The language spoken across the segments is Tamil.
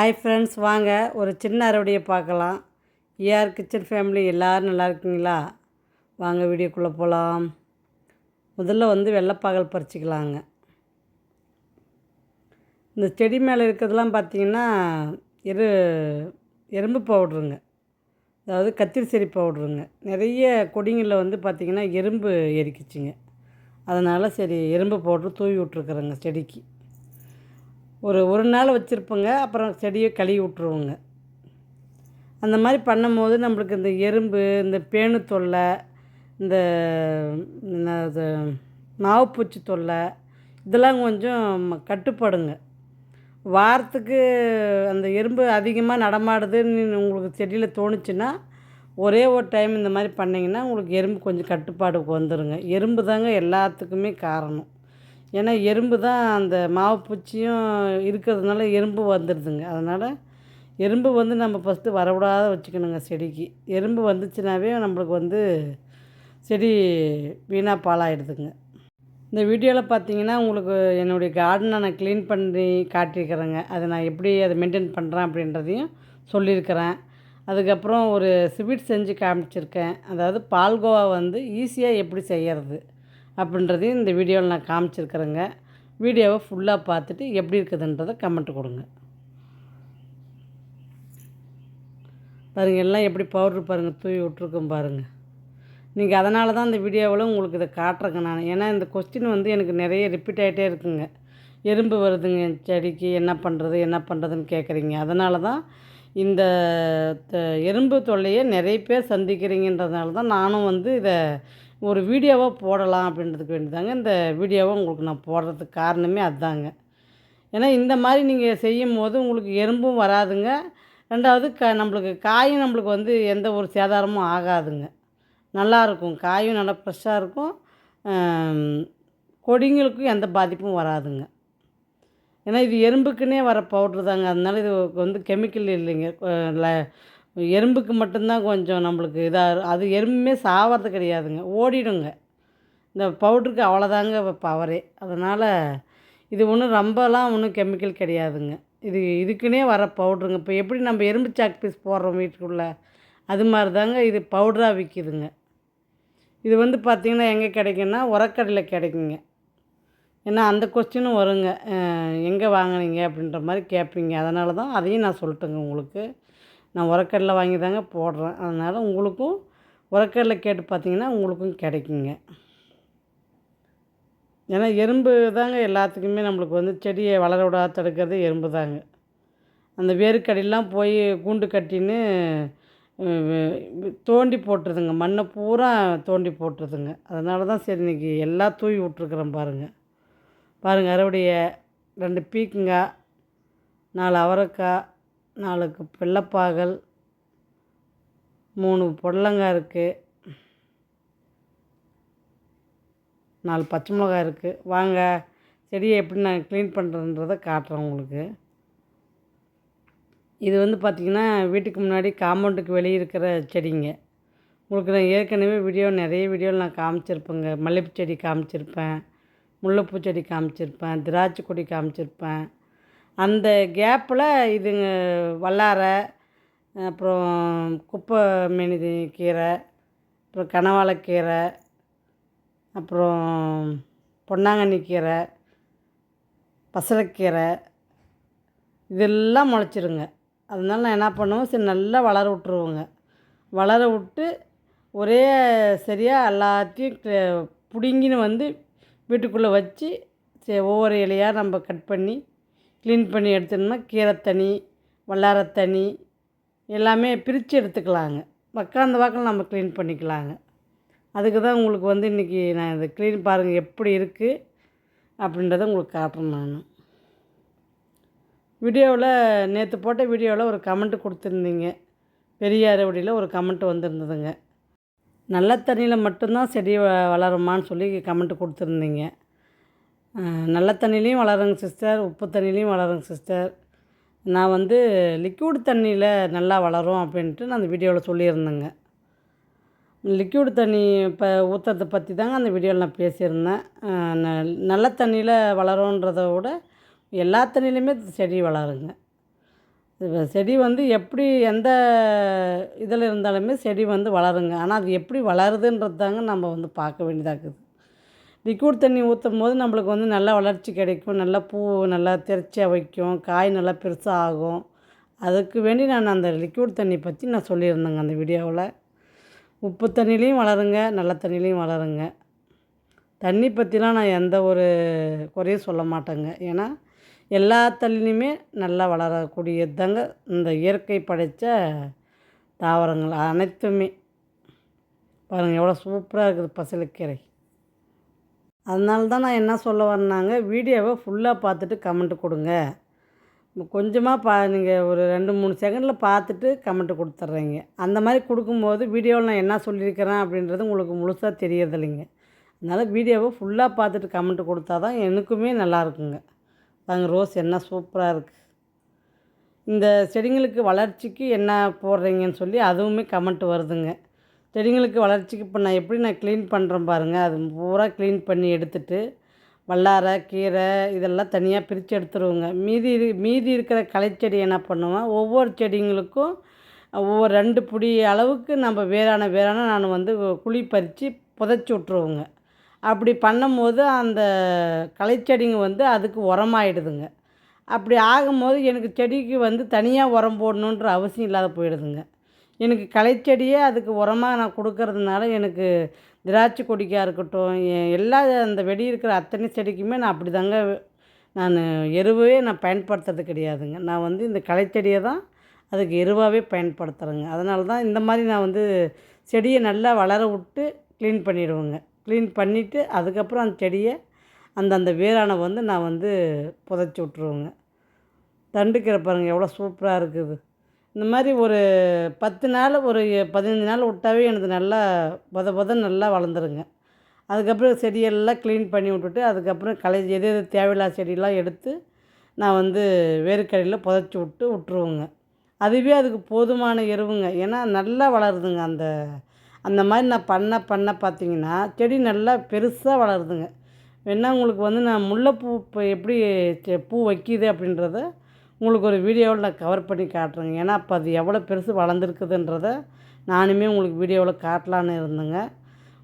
ஹாய் ஃப்ரெண்ட்ஸ் வாங்க. ஒரு சின்ன அறுவடையை பார்க்கலாம். ஏஆர் கிச்சன் ஃபேமிலி எல்லோரும் நல்லா இருக்கீங்களா? வாங்க வீடியோக்குள்ளே போகலாம் முதல்ல வந்து வெள்ளைப்பாகல் பறிச்சிக்கலாங்க. இந்த செடி மேலே இருக்கிறதெல்லாம் பார்த்தீங்கன்னா எரு எறும்பு பவுட்ருங்க அதாவது கத்திரி செடி பவுட்ருங்க நிறைய கொடிங்களில் வந்து பார்த்திங்கன்னா எறும்பு எரிக்குச்சுங்க. அதனால் சரி எறும்பு பவுட்ரு தூவி விட்ருக்குறேங்க செடிக்கு. ஒரு ஒரு நாள் வச்சுருப்போங்க அப்புறம் செடியை கழுவி விட்ருவோங்க அந்த மாதிரி பண்ணும்போது நம்மளுக்கு இந்த எறும்பு இந்த பேணு தொல்லை இந்த அது மாவுப்பூச்சி தொல்லை இதெல்லாம் கொஞ்சம் கட்டுப்படுங்க. வாரத்துக்கு அந்த எறும்பு அதிகமாக நடமாடுதுன்னு உங்களுக்கு செடியில் தோணுச்சுன்னா ஒரே ஒரு டைம் இந்த மாதிரி பண்ணிங்கன்னா உங்களுக்கு எறும்பு கொஞ்சம் கட்டுப்பாடுக்கு வந்துடுங்க எறும்பு தாங்க எல்லாத்துக்குமே காரணம். ஏன்னா எறும்பு தான் அந்த மாவு பூச்சியும் இருக்கிறதுனால எறும்பு வந்துடுதுங்க. அதனால் எறும்பு வந்து நம்ம ஃபஸ்ட்டு வரவிடாத வச்சுக்கணுங்க செடிக்கு. எறும்பு வந்துச்சுனாவே நம்மளுக்கு வந்து செடி வீணாக பாலாயிடுதுங்க இந்த வீடியோவில் பார்த்தீங்கன்னா உங்களுக்கு என்னுடைய கார்டனை நான் க்ளீன் பண்ணி காட்டியிருக்கிறேங்க. அதை நான் எப்படி அதை மெயின்டைன் பண்ணுறேன் அப்படின்றதையும் சொல்லியிருக்கிறேன். அதுக்கப்புறம் ஒரு ஸ்வீட் செஞ்சு காமிச்சிருக்கேன். அதாவது பால்கோவா வந்து ஈஸியாக எப்படி செய்கிறது அப்படின்றதையும் இந்த வீடியோவில் நான் காமிச்சிருக்கிறேங்க. வீடியோவை ஃபுல்லாக பார்த்துட்டு எப்படி இருக்குதுன்றதை கமெண்ட் கொடுங்க. பாருங்கள் எல்லாம் எப்படி பவுட்ரு பாருங்கள் தூவி விட்ருக்கோம் பாருங்கள் நீங்கள் அதனால தான் இந்த வீடியோவில் உங்களுக்கு இதை காட்டுறேங்க நான். ஏன்னா இந்த கொஸ்டின் வந்து எனக்கு நிறைய ரிப்பீட் ஆகிட்டே இருக்குங்க. எறும்பு வருதுங்க செடிக்கு என்ன பண்ணுறது என்ன பண்ணுறதுன்னு கேட்குறீங்க. அதனால தான் இந்த எறும்பு தொல்லையை நிறைய பேர் சந்திக்கிறீங்கன்றதுனால தான் நானும் வந்து இதை ஒரு வீடியோவாக போடலாம் அப்படின்றதுக்கு வேண்டிதாங்க. இந்த வீடியோவை உங்களுக்கு நான் போடுறதுக்கு காரணமே அதுதாங்க ஏன்னா இந்த மாதிரி நீங்கள் செய்யும் போது உங்களுக்கு எறும்பும் வராதுங்க. ரெண்டாவது க நம்மளுக்கு காயும் நம்மளுக்கு வந்து எந்த ஒரு சேதாரமும் ஆகாதுங்க. நல்லாயிருக்கும் காயும் நல்லா ஃப்ரெஷ்ஷாக இருக்கும். கொடிங்களுக்கும் எந்த பாதிப்பும் வராதுங்க. ஏன்னா இது எறும்புக்குன்னே வர பவுட்ரு தாங்க. அதனால இது வந்து கெமிக்கல் இல்லைங்க. எறும்புக்கு மட்டும்தான் கொஞ்சம் நம்மளுக்கு இதாக அது எறும்புமே சாவது கிடையாதுங்க. ஓடிடுங்க. இந்த பவுட்ருக்கு அவ்வளோதாங்க பவரே அதனால் இது ஒன்றும் ரொம்பலாம் ஒன்றும் கெமிக்கல் கிடையாதுங்க. இது இதுக்குன்னே வர பவுட்ருங்க. இப்போ எப்படி நம்ம எறும்பு சாக் பீஸ் போடுறோம் வீட்டுக்குள்ளே அது மாதிரி தாங்க இது பவுடராக விற்கிதுங்க இது வந்து பார்த்திங்கன்னா எங்கே கிடைக்குன்னா உரக்கடையில் கிடைக்குங்க. ஏன்னா அந்த கொஸ்டினும் வருங்க. எங்கே வாங்கினீங்க அப்படின்ற மாதிரி கேட்பீங்க. அதனால தான் அதையும் நான் சொல்லட்டுங்க உங்களுக்கு. நான் உரக்கடலை வாங்கி தாங்க போடுறேன். அதனால் உங்களுக்கும் உரக்கடலை கேட்டு பார்த்தீங்கன்னா உங்களுக்கும் கிடைக்குங்க. ஏன்னா எறும்பு தாங்க எல்லாத்துக்குமே நம்மளுக்கு வந்து செடியை வளர விடாத தடுக்கிறது எறும்பு தாங்க. அந்த வேருக்கடியெல்லாம் போய் கூண்டு கட்டின்னு தோண்டி போட்டுருதுங்க. மண்ணை பூரா தோண்டி போட்டுருதுங்க. அதனால தான் சரி இன்றைக்கி எல்லாம் தூவி விட்ருக்குறேன் பாருங்கள் பாருங்கள் அறுவடைய ரெண்டு பீக்குங்க நாலு அவரைக்காய் நாலுக்கு பிள்ளைப்பாகல் மூணு புடலங்காய் இருக்குது நாலு பச்சை மிளகாய் இருக்குது வாங்க செடியை எப்படி நான் க்ளீன் பண்ணுறதுன்றதை காட்டுறேன் உங்களுக்கு. இது வந்து பார்த்திங்கன்னா வீட்டுக்கு முன்னாடி காம்பவுண்டுக்கு வெளியே இருக்கிற செடிங்க. உங்களுக்கு நான் ஏற்கனவே வீடியோ நிறைய வீடியோவில் நான் காமிச்சிருப்பேங்க. மல்லிகைப்பூ செடி காமிச்சிருப்பேன் முல்லைப்பூ செடி காமிச்சிருப்பேன் திராட்சை கொடி காமிச்சிருப்பேன். அந்த கேப்பில் இதுங்க வல்லாரை அப்புறம் குப்பை மெனிதி கீரை அப்புறம் கனவாழைக்கீரை அப்புறம் பொன்னாங்கண்ணி கீரை பசலைக்கீரை இதெல்லாம் முளைச்சிருங்க. அதனால நான் என்ன பண்ணுவேன் சரி நல்லா வளர விட்ருவோங்க வளர விட்டு ஒரே சரியாக எல்லாத்தையும் பிடுங்கின்னு வந்து வீட்டுக்குள்ளே வச்சு சரி ஒவ்வொரு இலையாக நம்ம கட் பண்ணி க்ளீன் பண்ணி எடுத்துனோம்னா கீரை தனி வல்லாரத்தனி எல்லாமே பிரித்து எடுத்துக்கலாங்க. உக்காந்த வாக்கில் நம்ம க்ளீன் பண்ணிக்கலாங்க. அதுக்கு தான் உங்களுக்கு வந்து இன்றைக்கி நான் இதை க்ளீன் பாருங்கள் எப்படி இருக்குது அப்படின்றத உங்களுக்கு காட்டுறேன் நான். வீடியோவில் நேற்று போட்ட வீடியோவில் ஒரு கமெண்ட்டு கொடுத்துருந்தீங்க. பெரிய அறுவடையில் ஒரு கமெண்ட் வந்திருந்ததுங்க. நல்ல தண்ணியில் மட்டும்தான் செடி வளருமான்னு சொல்லி கமெண்ட் கொடுத்துருந்தீங்க. நல்ல தண்ணிலையும் வளருங்க சிஸ்டர். உப்பு தண்ணிலையும் வளருங்க சிஸ்டர். நான் வந்து லிக்யூடு தண்ணியில் நல்லா வளரும் அப்படின்ட்டு நான் அந்த வீடியோவில் சொல்லியிருந்தேங்க. லிக்யூடு தண்ணி இப்போ ஊற்றுறத பற்றி தாங்க அந்த வீடியோவில் நான் பேசியிருந்தேன். நல்ல தண்ணியில் வளரும்ன்றத விட எல்லா தண்ணியிலையுமே செடி வளருங்க. செடி வந்து எப்படி எந்த இதில் இருந்தாலுமே செடி வந்து வளருங்க. ஆனால் அது எப்படி வளருதுன்றது தாங்க நம்ம வந்து பார்க்க வேண்டியதாக இருக்குது. லிக்விட் தண்ணி ஊற்றும் போது நம்மளுக்கு வந்து நல்லா வளர்ச்சி கிடைக்கும். நல்லா பூ நல்லா திரச்சியாக வைக்கும். காய் நல்லா பெருசாக ஆகும். அதுக்கு வேண்டி நான் அந்த லிக்விட் தண்ணி பற்றி நான் சொல்லியிருந்தேங்க அந்த வீடியோவில். உப்பு தண்ணிலையும் வளருங்க நல்ல தண்ணிலையும் வளருங்க. தண்ணி பற்றிலாம் நான் எந்த ஒரு குறையும் சொல்ல மாட்டேங்க. ஏன்னா எல்லா தண்ணியுமே நல்லா வளரக்கூடியது தாங்க இந்த இயற்கை படைத்த தாவரங்கள் அனைத்துமே. பாருங்கள் எவ்வளோ சூப்பராக இருக்குது பசலைக்கீரை. அதனால தான் நான் என்ன சொல்ல வரேனாங்க வீடியோவை ஃபுல்லாக பார்த்துட்டு கமெண்ட் கொடுங்க. கொஞ்சமாக பா நீங்கள் ஒரு ரெண்டு மூணு செகண்டில் பார்த்துட்டு கமெண்ட் கொடுத்துட்றீங்க அந்த மாதிரி கொடுக்கும்போது வீடியோவில் நான் என்ன சொல்லியிருக்கிறேன் அப்படின்றது உங்களுக்கு முழுசாக தெரியறதில்லைங்க அதனால் வீடியோவை ஃபுல்லாக பார்த்துட்டு கமெண்ட் கொடுத்தா தான் எனக்குமே நல்லாயிருக்குங்க பாருங்க ரோஸ் என்ன சூப்பராக இருக்குது இந்த செடிங்களுக்கு வளர்ச்சிக்கு என்ன போடுறீங்கன்னு சொல்லி அதுவுமே கமெண்ட் வருதுங்க. செடிங்களுக்கு வளர்ச்சிக்கு இப்போ நான் எப்படி நான் க்ளீன் பண்ணுறேன் பாருங்கள் அது பூரா க்ளீன் பண்ணி எடுத்துட்டு வல்லாரை கீரை இதெல்லாம் தனியாக பிரித்து எடுத்துருவோங்க. மீதி மீதி இருக்கிற களைச்செடி என்ன பண்ணுவேன் ஒவ்வொரு செடிங்களுக்கும் ஒவ்வொரு ரெண்டு பிடி அளவுக்கு நம்ம வேறான வேறான நான் வந்து குழி பறித்து புதைச்சி விட்ருவோங்க அப்படி பண்ணும்போது அந்த களைச்செடிங்க வந்து அதுக்கு உரமாயிடுதுங்க. அப்படி ஆகும்போது எனக்கு செடிக்கு வந்து தனியாக உரம் போடணுன்ற அவசியம் இல்லாத போயிடுதுங்க. எனக்கு களைச்செடியே அதுக்கு உரமாக நான் கொடுக்கறதுனால எனக்கு திராட்சை கொடிக்காக இருக்கட்டும் எல்லா அந்த வெடி இருக்கிற அத்தனை செடிக்குமே நான் அப்படி தாங்க நான் எருவே நான் பயன்படுத்துறது கிடையாதுங்க. நான் வந்து இந்த களைச்செடியை தான் அதுக்கு எருவாகவே பயன்படுத்துகிறேங்க அதனால தான் இந்த மாதிரி நான் வந்து செடியை நல்லா வளர விட்டு க்ளீன் பண்ணிடுவேங்க. க்ளீன் பண்ணிவிட்டு அதுக்கப்புறம் அந்த செடியை அந்தந்த வேரான வந்து நான் வந்து புதைச்சி விட்ருவேங்க தண்டுக்கிற பாருங்கள் எவ்வளோ சூப்பராக இருக்குது. இந்த மாதிரி ஒரு பத்து நாள் ஒரு பதினஞ்சு நாள் விட்டாவே எனக்கு நல்லா பொத பொதன்னு நல்லா வளர்ந்துருங்க. அதுக்கப்புறம் செடியெல்லாம் க்ளீன் பண்ணி விட்டுட்டு அதுக்கப்புறம் களை எது எது தேவையில்லாத செடியெல்லாம் எடுத்து நான் வந்து வேர்க்கடையில் புதைச்சி விட்டு விட்டுருவோங்க. அதுவே அதுக்கு போதுமான எருவுங்க. ஏன்னா நல்லா வளருதுங்க அந்த அந்த மாதிரி நான் பண்ண பண்ண பார்த்தீங்கன்னா செடி நல்லா பெருசாக வளருதுங்க. வேணா உங்களுக்கு வந்து நான் முல்லைப்பூ இப்போ எப்படி செ- பூ வைக்கிது அப்படின்றத உங்களுக்கு ஒரு வீடியோவில் நான் கவர் பண்ணி காட்டுறேங்க. ஏன்னா அப்போ அது எவ்வளோ பெருசு வளர்ந்துருக்குதுன்றத நானுமே உங்களுக்கு வீடியோவில் காட்டலான்னு இருந்தேங்க.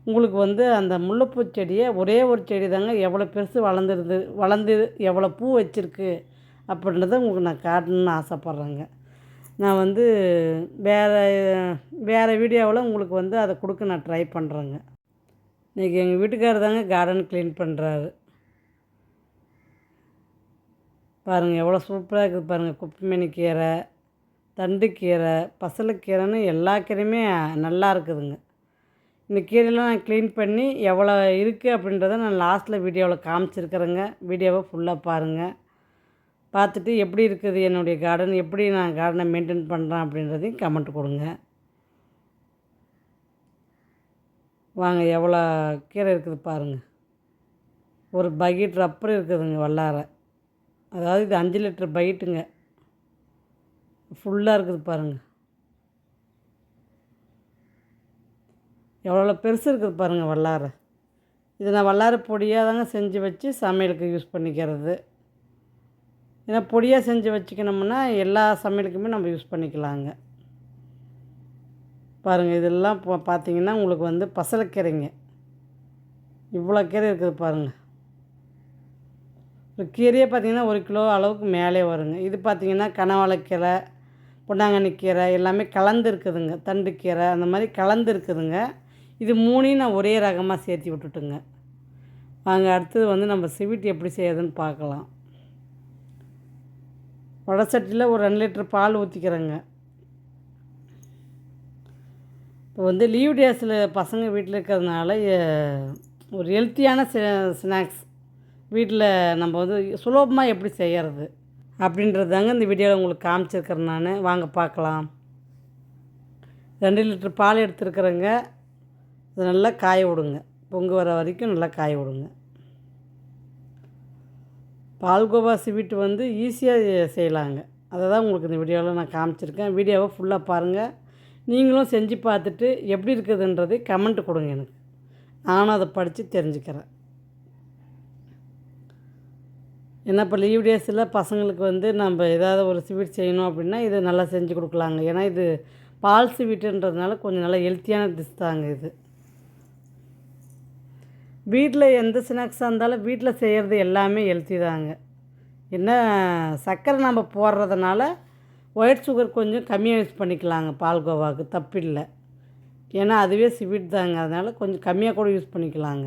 உங்களுக்கு வந்து அந்த முல்லைப்பூ செடியை ஒரே ஒரு செடி தாங்க எவ்வளோ பெருசு வளர்ந்துருது வளர்ந்து எவ்வளோ பூ வச்சுருக்கு அப்படின்றத உங்களுக்கு நான் காட்டணும்னு ஆசைப்பட்றேங்க. நான் வந்து வேறு வேறு வீடியோவில் உங்களுக்கு வந்து அதை கொடுக்க நான் ட்ரை பண்ணுறேங்க இன்றைக்கி எங்கள் வீட்டுக்காரர் தாங்க கார்டன் க்ளீன் பண்ணுறாரு பாருங்கள் எவ்வளோ சூப்பராக இருக்குது பாருங்கள் குப்பைமேனி கீரை தண்டு கீரை பசலைக்கீரைன்னு எல்லா கீரையுமே நல்லா இருக்குதுங்க. இந்த கீரையெல்லாம் நான் க்ளீன் பண்ணி எவ்வளோ இருக்குது அப்படின்றத நான் லாஸ்ட்டில் வீடியோவில் காமிச்சிருக்கிறேங்க. வீடியோவை ஃபுல்லாக பாருங்கள் பார்த்துட்டு எப்படி இருக்குது என்னுடைய கார்டன் எப்படி நான் கார்டனை மெயின்டைன் பண்ணுறேன் அப்படின்றதையும் கமெண்ட் கொடுங்க. வாங்க எவ்வளோ கீரை இருக்குது பாருங்கள் ஒரு பக்கெட் ரப்பர் இருக்குதுங்க வல்லாரை. அதாவது இது அஞ்சு லிட்டர் பைட்டுங்க. ஃபுல்லாக இருக்குது பாருங்கள் எவ்வளோ பெருசு இருக்குது பாருங்கள் வல்லாரை. இது நான் வல்லாரை பொடியாக தாங்க செஞ்சு வச்சு சமையலுக்கு யூஸ் பண்ணிக்கிறது. ஏன்னா பொடியாக செஞ்சு வச்சுக்கணும்னா எல்லா சமையலுக்குமே நம்ம யூஸ் பண்ணிக்கலாங்க. பாருங்கள் இதெல்லாம் இப்போ பார்த்தீங்கன்னா உங்களுக்கு வந்து பசலைக்கீரைங்க. இவ்வளோ கீரை இருக்குது பாருங்கள் கீரையே பார்த்தீங்கன்னா ஒரு கிலோ அளவுக்கு மேலே வருங்க. இது பார்த்திங்கன்னா கனவாழக்கீரை பொன்னாங்கண்ணி கீரை எல்லாமே கலந்து இருக்குதுங்க. தண்டுக்கீரை அந்த மாதிரி கலந்து இருக்குதுங்க. இது மூணையும் நான் ஒரே ரகமாக சேர்த்து விட்டுட்டுங்க. வாங்க அடுத்தது வந்து நம்ம சிவிட் எப்படி செய்யறதுன்னு பார்க்கலாம். வடை சட்டியில் ஒரு ரெண்டு லிட்டர் பால் ஊற்றிக்கிறேங்க இப்போ வந்து லீவ் டேஸில் பசங்க வீட்டில் இருக்கிறதுனால ஒரு ஹெல்த்தியான ஸ்நாக்ஸ் வீட்டில் நம்ம வந்து சுலபமாக எப்படி செய்கிறது அப்படின்றது தாங்க இந்த வீடியோவில் உங்களுக்கு காமிச்சிருக்கிறேன் நான். வாங்க பார்க்கலாம். ரெண்டு லிட்டர் பால் எடுத்துருக்குறேங்க. இது நல்லா காய விடுங்க. பொங்கு வர வரைக்கும் நல்லா காய விடுங்க. பால்கோவா ஸ்வீட் வந்து ஈஸியாக செய்யலாங்க. அதை தான் உங்களுக்கு இந்த வீடியோவில் நான் காமிச்சிருக்கேன். வீடியோவை ஃபுல்லாக பாருங்கள் நீங்களும் செஞ்சு பார்த்துட்டு எப்படி இருக்குதுன்றதை கமெண்ட் கொடுங்க எனக்கு. நானும் அதை படித்து தெரிஞ்சுக்கிறேன். ஏன்னா இப்போ லீவ் டேஸில் பசங்களுக்கு வந்து நம்ம ஏதாவது ஒரு ஸ்வீட் செய்யணும் அப்படின்னா இது நல்லா செஞ்சு கொடுக்கலாங்க. ஏன்னா இது பால் ஸ்வீட்டுன்றதுனால கொஞ்சம் நல்லா ஹெல்த்தியான டிஷ் தாங்க இது. வீட்டில் எந்த ஸ்நாக்ஸாக இருந்தாலும் வீட்டில் செய்கிறது எல்லாமே ஹெல்த்தி தாங்க. என்ன சர்க்கரை நம்ம போடுறதுனால ஒயிட் சுகர் கொஞ்சம் கம்மியாக யூஸ் பண்ணிக்கலாங்க பால்கோவாவுக்கு தப்பில்லை. ஏன்னா அதுவே ஸ்வீட் தாங்க. அதனால் கொஞ்சம் கம்மியாக கூட யூஸ் பண்ணிக்கலாங்க.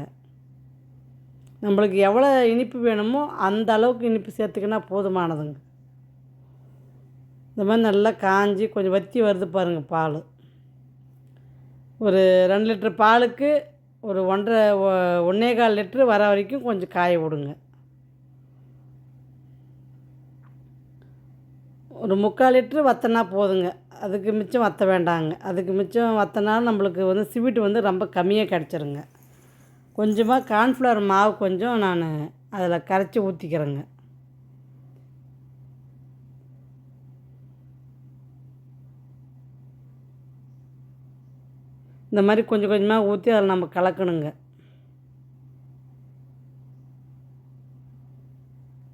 நம்மளுக்கு எவ்வளோ இனிப்பு வேணுமோ அந்த அளவுக்கு இனிப்பு சேர்த்துக்கினா போதுமானதுங்க. இந்த மாதிரி நல்லா காஞ்சி கொஞ்சம் வற்றி வருது பாருங்கள் பால். ஒரு ரெண்டு லிட்டர் பாலுக்கு ஒரு ஒன்றரை ஒன்றே கால் லிட்ரு வர வரைக்கும் கொஞ்சம் காய விடுங்க. ஒரு முக்கால் லிட்ரு வத்தனா போதுங்க. அதுக்கு மிச்சம் வற்ற வேண்டாங்க. அதுக்கு மிச்சம் வத்தனா நம்மளுக்கு வந்து ஸ்வீட்டு வந்து ரொம்ப கம்மியாக கிடச்சிருங்க. கொஞ்சமாக கார்ன்ஃப்ளவர் மாவு கொஞ்சம் நான் அதில் கரைச்சி ஊற்றிக்கிறேங்க. இந்த மாதிரி கொஞ்சம் கொஞ்சமாக ஊற்றி அதில் நம்ம கலக்கணுங்க.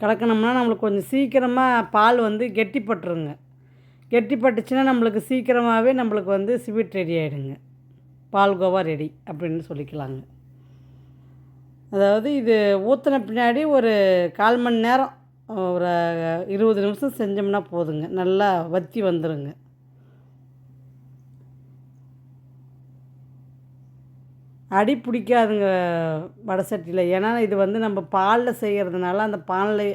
கலக்கணும்னா நம்மளுக்கு கொஞ்சம் சீக்கிரமாக பால் வந்து கெட்டிப்பட்டுருங்க. கெட்டிப்பட்டுச்சுன்னா நம்மளுக்கு சீக்கிரமாகவே நம்மளுக்கு வந்து ஸ்வீட் ரெடி ஆகிடுங்க பால்கோவா ரெடி அப்படின்னு சொல்லிக்கலாங்க. அதாவது இது ஊற்றின பின்னாடி ஒரு கால் மணி நேரம் ஒரு இருபது நிமிஷம் செஞ்சோம்னா போதுங்க. நல்லா வற்றி வந்துடுங்க அடி பிடிக்காதுங்க வடை சட்டியில். ஏன்னா இது வந்து நம்ம பாலில் செய்கிறதுனால அந்த பாலில்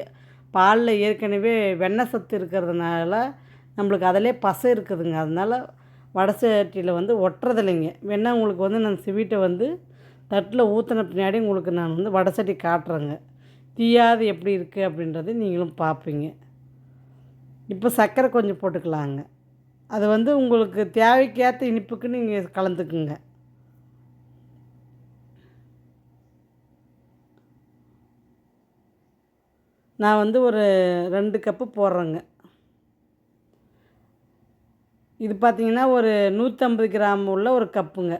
பாலில் ஏற்கனவே வெண்ணெய் சத்து இருக்கிறதுனால நம்மளுக்கு அதிலே பசை இருக்குதுங்க. அதனால் வடை சட்டியில் வந்து ஒட்டுறதில்லைங்க. வெண்ணெய் உங்களுக்கு வந்து நான் ஸ்வீட்டை வந்து தட்டில் ஊற்றின பின்னாடி உங்களுக்கு நான் வந்து வடை சட்டி காட்டுறேங்க. தீயாது எப்படி இருக்குது அப்படின்றத நீங்களும் பார்ப்பீங்க. இப்போ சர்க்கரை கொஞ்சம் போட்டுக்கலாங்க. அது வந்து உங்களுக்கு தேவைக்கேற்ற இனிப்புக்கு நீங்கள் கலந்துக்குங்க. நான் வந்து ஒரு ரெண்டு கப்பு போடுறேங்க. இது பார்த்தீங்கன்னா ஒரு நூற்றம்பது கிராம் உள்ள ஒரு கப்புங்க.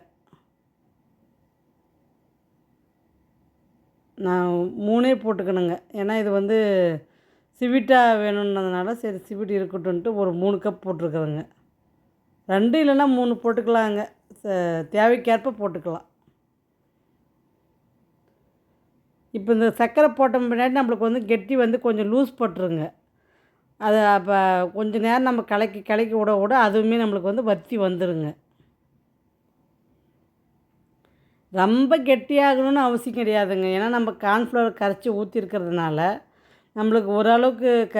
நான் மூணே போட்டுக்கணுங்க. ஏன்னா இது வந்து சிவிட்டாக வேணுன்றதுனால சரி சிவிட் இருக்கட்டும்ன்ட்டு ஒரு மூணு கப் போட்டிருக்குறேங்க. ரெண்டு இல்லைன்னா மூணு போட்டுக்கலாங்க. ச- தேவைக்கேற்ப போட்டுக்கலாம். இப்போ இந்த சர்க்கரை போட்ட பின்னாடி நம்மளுக்கு வந்து கெட்டி வந்து கொஞ்சம் லூஸ் போட்டுருங்க. அதை அப்போ கொஞ்சம் நேரம் நம்ம கலக்கி கலக்கி விட விட அதுவுமே நம்மளுக்கு வந்து வற்றி வந்துடுங்க ரொம்ப கெட்டியாகணும்னு அவசியம் கிடையாதுங்க. ஏன்னா நம்ம கார்ன்ஃப்ளவர் கரைச்சி ஊற்றிருக்கிறதுனால நம்மளுக்கு ஓரளவுக்கு க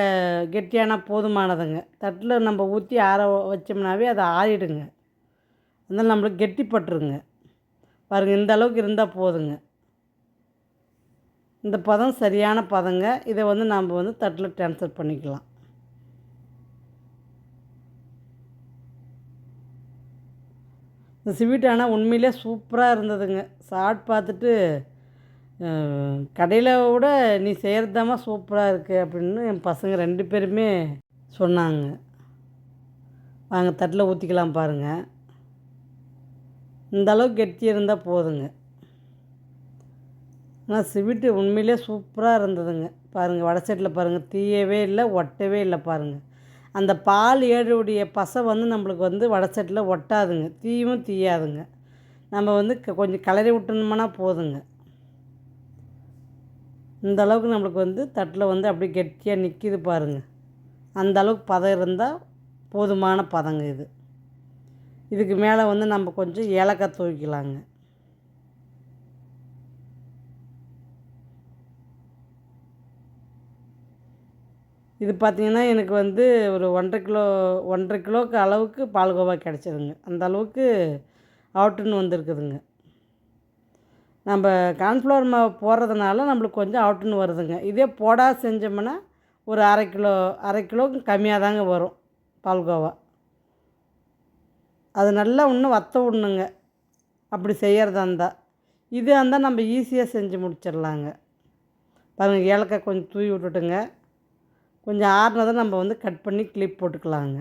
கெட்டியானா போதுமானதுங்க. தட்டில் நம்ம ஊற்றி ஆற வச்சோம்னாவே அது ஆறிடுங்க. அதனால் நம்மளுக்கு கெட்டிப்பட்டுருங்க. பாருங்கள் இந்த அளவுக்கு இருந்தால் போதுங்க. இந்த பதம் சரியான பதங்க. இதை வந்து நாம் வந்து தட்டில் ட்ரான்ஸ்ஃபர் பண்ணிக்கலாம். இந்த ஸ்வீட் ஆனால் உண்மையிலே சூப்பராக இருந்ததுங்க. சாப்பிட்டு பார்த்துட்டு கடையில் விட நீ செய்கிறதாம்மா சூப்பராக இருக்குது அப்படின்னு என் பசங்க ரெண்டு பேருமே சொன்னாங்க. வாங்க தட்டில் ஊற்றிக்கலாம் பாருங்கள் இந்த அளவுக்கு கெட்டி இருந்தால் போதுங்க. ஆனால் ஸ்வீட்டு உண்மையிலே சூப்பராக இருந்ததுங்க. பாருங்கள் வடை சட்டியில் பாருங்கள் தீயவே இல்லை ஒட்டவே இல்லை பாருங்கள் அந்த பால் ஏழுடைய பசை வந்து நம்மளுக்கு வந்து வடை ஒட்டாதுங்க. தீயும் தீயாதுங்க. நம்ம வந்து க- கொஞ்சம் கிளறி விட்டோம்னா போதுங்க. இந்த அளவுக்கு நம்மளுக்கு வந்து தட்டில் வந்து அப்படியே கெட்டியாக நிற்கிது பாருங்கள் அந்த அளவுக்கு பதம் இருந்தால் போதுமான பதங்க இது. இதுக்கு மேலே வந்து நம்ம கொஞ்சம் ஏலக்காய் தூக்கிக்கலாங்க இது பார்த்திங்கன்னா எனக்கு வந்து ஒரு ஒன்றரை கிலோ ஒன்றரை கிலோக்கு அளவுக்கு பால்கோவா கிடச்சிதுங்க. அந்த அளவுக்கு அவுட்டுன்னு வந்திருக்குதுங்க. நம்ம கார்ன்ஃப்ளவர் மாவு போடுறதுனால நம்மளுக்கு கொஞ்சம் அவுட்டுன்னு வருதுங்க. இதே போடா செஞ்சோம்னா ஒரு அரை கிலோ அரை கிலோவுக்கு கம்மியாக தாங்க வரும் பால்கோவா அது நல்லா இன்னும் வத்த விடணுங்க. அப்படி செய்கிறதா இருந்தால் இது இருந்தால் நம்ம ஈஸியாக செஞ்சு முடிச்சிடலாங்க. பாருங்கள் ஏலக்காய் கொஞ்சம் தூவி விட்டுட்டுங்க. கொஞ்சம் ஆறுனதை நம்ம வந்து கட் பண்ணி கிளிப் போட்டுக்கலாங்க.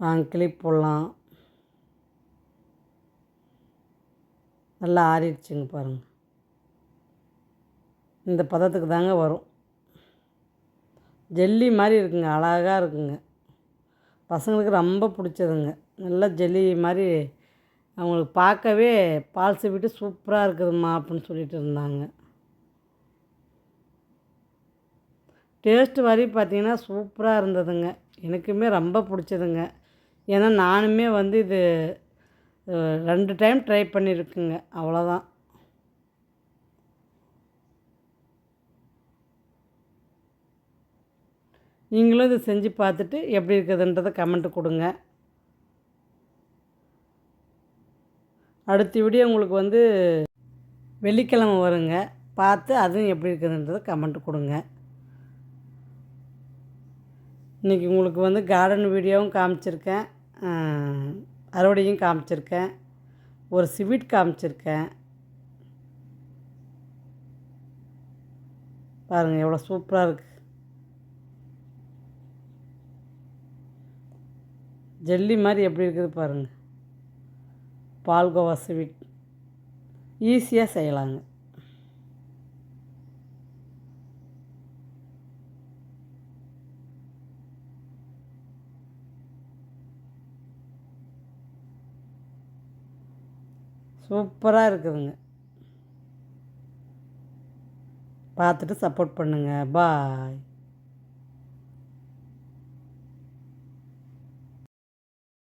வாங்க கிளிப் போடலாம். நல்லா ஆறிடுச்சுங்க பாருங்கள் இந்த பதத்துக்கு தாங்க வரும். ஜெல்லி மாதிரி இருக்குங்க அழகாக இருக்குங்க. பசங்களுக்கு ரொம்ப பிடிச்சதுங்க. நல்லா ஜெல்லி மாதிரி அவங்களுக்கு பார்க்கவே பால் விட்டு சூப்பராக இருக்குதும்மா அப்படின்னு சொல்லிட்டு இருந்தாங்க. டேஸ்ட் வரி பார்த்திங்கன்னா சூப்பராக இருந்ததுங்க. எனக்குமே ரொம்ப பிடிச்சதுங்க. ஏன்னா நானுமே வந்து இது ரெண்டு டைம் ட்ரை பண்ணியிருக்குங்க. அவ்வளோதான். நீங்களும் இதை செஞ்சு பார்த்துட்டு எப்படி இருக்குதுன்றதை கமெண்ட் கொடுங்க. அடுத்த வீடியோ உங்களுக்கு வந்து வெள்ளிக்கிழமை வருங்க. பார்த்து அதுவும் எப்படி இருக்குதுன்றதை கமெண்ட் கொடுங்க. இன்றைக்கி உங்களுக்கு வந்து கார்டன் வீடியோவும் காமிச்சிருக்கேன். அறுவடையும் காமிச்சிருக்கேன். ஒரு ஸ்வீட் காமிச்சிருக்கேன். பாருங்கள் எவ்வளோ சூப்பராக இருக்குது ஜெல்லி மாதிரி எப்படி இருக்குது பாருங்கள் பால்கோவா ஸ்வீட் ஈஸியாக செய்யலாங்க. சூப்பராக இருக்குதுங்க. பார்த்துட்டு சப்போர்ட் பண்ணுங்கள் பாய்